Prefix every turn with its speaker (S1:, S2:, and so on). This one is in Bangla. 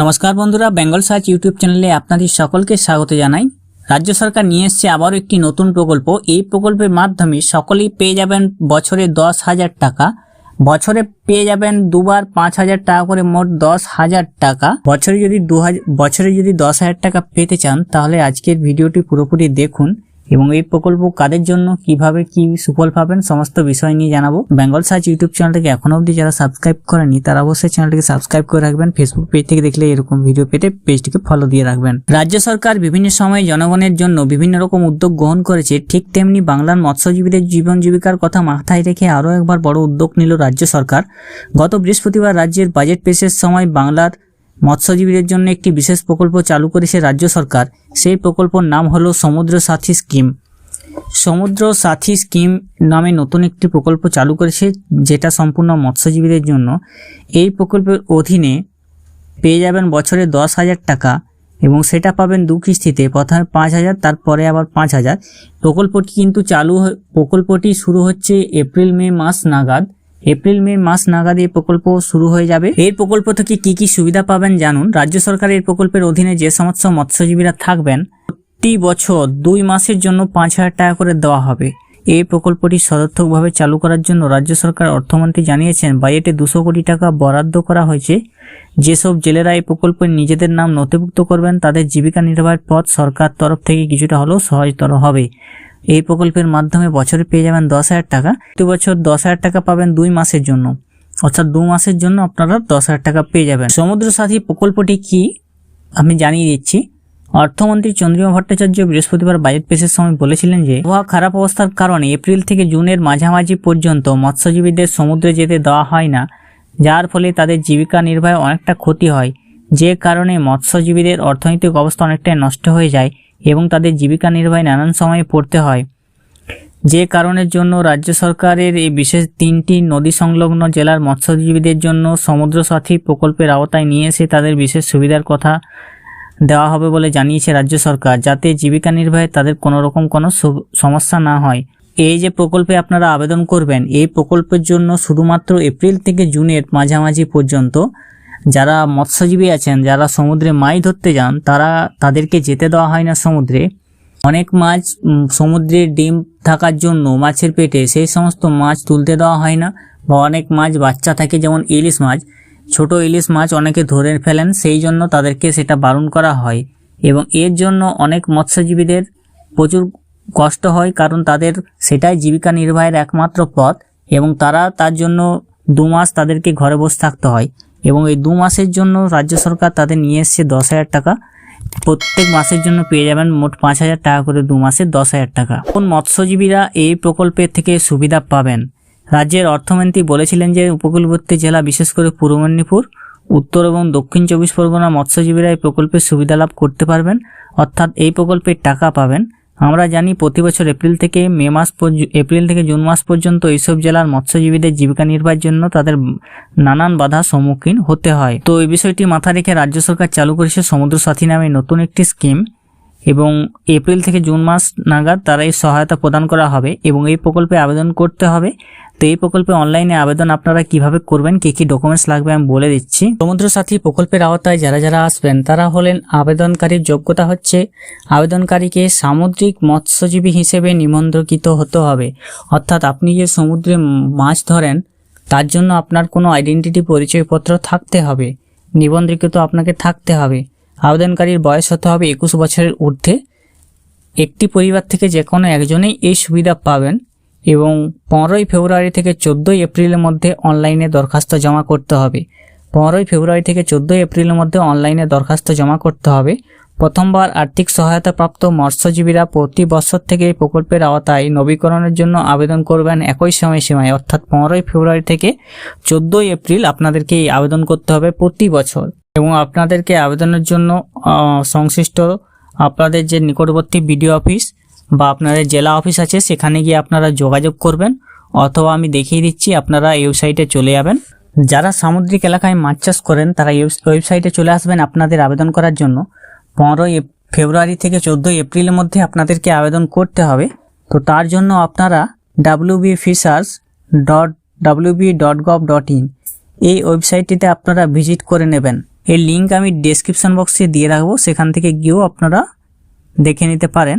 S1: নমস্কার বন্ধুরা, বেঙ্গল সার্চ ইউটিউব চ্যানেলে আপনাদের সকলকে স্বাগত জানাই। রাজ্য সরকার নিয়ে এসছে আবারও একটি নতুন প্রকল্প। এই প্রকল্পের মাধ্যমে সকলেই পেয়ে যাবেন বছরে দশ হাজার টাকা। বছরে পেয়ে যাবেন দুবার পাঁচ হাজার টাকা করে মোট দশ হাজার টাকা। বছরে যদি দু হাজার বছরে যদি দশ হাজার টাকা পেতে চান, তাহলে আজকের ভিডিওটি পুরোপুরি দেখুন। এবং এই প্রকল্প কাদের জন্য, কীভাবে, কি সুফল পাবেন, সমস্ত বিষয় নিয়ে জানাব। বেঙ্গল সার্চ ইউটিউব চ্যানেলটিকে এখনও অবধি যারা সাবস্ক্রাইব করেনি, তারা অবশ্যই চ্যানেলটিকে সাবস্ক্রাইব করে রাখবেন। ফেসবুক পেজ থেকে দেখলে এরকম ভিডিও পেতে পেজটিকে ফলো দিয়ে রাখবেন। রাজ্য সরকার বিভিন্ন সময়ে জনগণের জন্য বিভিন্ন রকম উদ্যোগ গ্রহণ করেছে। ঠিক তেমনি বাংলার মৎস্যজীবীদের জীবন জীবিকার কথা মাথায় রেখে আরও একবার বড় উদ্যোগ নিল রাজ্য সরকার। গত বৃহস্পতিবার রাজ্যের বাজেট পেশের সময় বাংলার মৎস্যজীবীদের জন্য একটি বিশেষ প্রকল্প চালু করেছে রাজ্য সরকার। সেই প্রকল্পর নাম হলো সমুদ্র সাথী স্কিম। সমুদ্র সাথী স্কিম নামে নতুন একটি প্রকল্প চালু করেছে, যেটা সম্পূর্ণ মৎস্যজীবীদের জন্য। এই প্রকল্পের অধীনে পেয়ে যাবেন বছরে দশ হাজার টাকা এবং সেটা পাবেন দু কিস্তিতে। প্রথমে পাঁচ হাজার, তারপরে আবার পাঁচ হাজার। প্রকল্পটি কিন্তু চালু প্রকল্পটি শুরু হচ্ছে এপ্রিল, মে মাস নাগাদ। এপ্রিল, মে মাস নাগাদ এই প্রকল্প শুরু হয়ে যাবে। এই প্রকল্প থেকে কি কি সুবিধা পাবেন জানুন। রাজ্য সরকার এই প্রকল্পের অধীনে যে সমস্ত মৎস্যজীবীরা থাকবেন, প্রতি বছর দুই মাসের জন্য পাঁচ হাজার টাকা করে দেওয়া হবে। এই প্রকল্পটি সদর্থকভাবে চালু করার জন্য রাজ্য সরকার অর্থমন্ত্রী জানিয়েছেন, বাজেটে দুশো কোটি টাকা বরাদ্দ করা হয়েছে। যেসব জেলেরা এই প্রকল্পে নিজেদের নাম নথিভুক্ত করবেন, তাদের জীবিকা নির্বাহের পথ সরকার তরফ থেকে কিছুটা হলেও সহজতর হবে। এই প্রকল্পের মাধ্যমে বছরে পেয়ে যাবেন দশ হাজার টাকা। প্রতি বছর দশ হাজার টাকা পাবেন দুই মাসের জন্য। অর্থাৎ দু মাসের জন্য আপনারা দশ হাজার টাকা পেয়ে যাবেন। সমুদ্র সাথী প্রকল্পটি কি? আমি জানিয়ে দিচ্ছি। অর্থমন্ত্রী চন্দ্রিমা ভট্টাচার্য বৃহস্পতিবার বাজেট পেশের সময় বলেছিলেন যে, আবহাওয়া খারাপ অবস্থার কারণে এপ্রিল থেকে জুনের মাঝামাঝি পর্যন্ত মৎস্যজীবীদের সমুদ্রে যেতে দেওয়া হয় না, যার ফলে তাদের জীবিকা নির্বাহে অনেকটা ক্ষতি হয়। যে কারণে মৎস্যজীবীদের অর্থনৈতিক অবস্থা অনেকটাই নষ্ট হয়ে যায়। এবং তাদের জীবিকা নির্বাহে নানান সময়ে পড়তে হয়। যে কারণের জন্য রাজ্য সরকারের এই বিশেষ তিনটি নদী সংলগ্ন জেলার মৎস্যজীবীদের জন্য সমুদ্র সাথী প্রকল্পের আওতায় নিয়ে এসে তাদের বিশেষ সুবিধার কথা দেওয়া হবে বলে জানিয়েছে রাজ্য সরকার, যাতে জীবিকা নির্বাহে তাদের কোনো রকম কোনো সমস্যা না হয়। এই যে প্রকল্পে আপনারা আবেদন করবেন, এই প্রকল্পের জন্য শুধুমাত্র এপ্রিল থেকে জুনের মাঝামাঝি পর্যন্ত যারা মৎস্যজীবী আছেন, যারা সমুদ্রে মাছ ধরতে যান, তারা তাদেরকে যেতে দেওয়া হয় না সমুদ্রে। অনেক মাছ সমুদ্রে ডিম থাকার জন্য মাছের পেটে সেই সমস্ত মাছ তুলতে দেওয়া হয় না। বা অনেক মাছ বাচ্চা থাকে, যেমন ইলিশ মাছ। ছোট ইলিশ মাছ অনেকে ধরে ফেলেন, সেই জন্য তাদেরকে সেটা বারণ করা হয়। এবং এর জন্য অনেক মৎস্যজীবীদের প্রচুর কষ্ট হয়, কারণ তাদের সেটাই জীবিকা নির্বাহের একমাত্র পথ। এবং তারা তার জন্য দু মাস তাদেরকে ঘরে বসে থাকতে হয়। এবং এই দু মাসের জন্য রাজ্য সরকার তাদের নিয়ে এসছে দশ হাজার টাকা। প্রত্যেক মাসের জন্য পেয়ে যাবেন মোট পাঁচ হাজার টাকা করে দু মাসে দশ হাজার টাকা। কোন মৎস্যজীবীরা এই প্রকল্পের থেকে সুবিধা পাবেন? রাজ্যের অর্থমন্ত্রী বলেছিলেন যে, উপকূলবর্তী জেলা, বিশেষ করে পূর্ব মেদিনীপুর, উত্তর এবং দক্ষিণ চব্বিশ পরগনা মৎস্যজীবীরা এই প্রকল্পের সুবিধা লাভ করতে পারবেন, অর্থাৎ এই প্রকল্পের টাকা পাবেন। আমরা জানি প্রতি বছর এপ্রিল থেকে মে মাস এপ্রিল থেকে জুন মাস পর্যন্ত এইসব জেলার মৎস্যজীবীদের জীবিকা নির্বাহের জন্য তাদের নানান বাধার সম্মুখীন হতে হয়। তো এই বিষয়টি মাথা রেখে রাজ্য সরকার চালু করেছে সমুদ্র সাথী নামে নতুন একটি স্কিম। এবং এপ্রিল থেকে জুন মাস নাগাদ তারা এই সহায়তা প্রদান করা হবে এবং এই প্রকল্পে আবেদন করতে হবে। তো এই প্রকল্পে অনলাইনে আবেদন আপনারা কীভাবে করবেন, কি কি ডকুমেন্টস লাগবে আমি বলে দিচ্ছি। সমুদ্র সাথী প্রকল্পের আওতায় যারা যারা আসবেন, তারা হলেন আবেদনকারীর যোগ্যতা হচ্ছে আবেদনকারীকে সামুদ্রিক মৎস্যজীবী হিসেবে নিবন্ধকৃত হতে হবে। অর্থাৎ আপনি যে সমুদ্রে মাছ ধরেন, তার জন্য আপনার কোনো আইডেন্টিটি পরিচয়পত্র থাকতে হবে। নিবন্ধীকৃত আপনাকে থাকতে হবে। আবেদনকারীর বয়স হতে হবে একুশ বছরের ঊর্ধ্বে। একটি পরিবার থেকে যে কোনো একজনেই এই সুবিধা পাবেন এবং পনেরোই ফেব্রুয়ারি থেকে চোদ্দোই এপ্রিলের মধ্যে অনলাইনে দরখাস্ত জমা করতে হবে। পনেরোই ফেব্রুয়ারি থেকে চোদ্দোই এপ্রিলের মধ্যে অনলাইনে দরখাস্ত জমা করতে হবে। প্রথমবার আর্থিক সহায়তা প্রাপ্ত মৎস্যজীবীরা প্রতি বছর থেকে এই প্রকল্পের আওতায় নবীকরণের জন্য আবেদন করবেন একই সময়সীমায় অর্থাৎ পনেরোই ফেব্রুয়ারি থেকে চোদ্দোই এপ্রিল আপনাদেরকে এই আবেদন করতে হবে প্রতি বছর। এবং আপনাদেরকে আবেদনের জন্য সংশ্লিষ্ট আপনাদের যে নিকটবর্তী বিডিও অফিস বা আপনাদের জেলা অফিস আছে, সেখানে গিয়ে আপনারা যোগাযোগ করবেন, অথবা আমি দেখিয়ে দিচ্ছি, আপনারা ওয়েবসাইটে চলে যাবেন। যারা সামুদ্রিক এলাকায় মাছ চাষ করেন, তারা ওয়েবসাইটে চলে আসবেন আপনাদের আবেদন করার জন্য। পনেরোই ফেব্রুয়ারি থেকে চোদ্দোই এপ্রিলের মধ্যে আপনাদেরকে আবেদন করতে হবে। তো তার জন্য আপনারা W B fishers dot W B dot gov dot in এই ওয়েবসাইটটিতে আপনারা ভিজিট করে নেবেন। এর লিঙ্ক আমি ডেসক্রিপশন বক্সে দিয়ে রাখব সেখান থেকে গিয়েও আপনারা দেখে নিতে পারেন।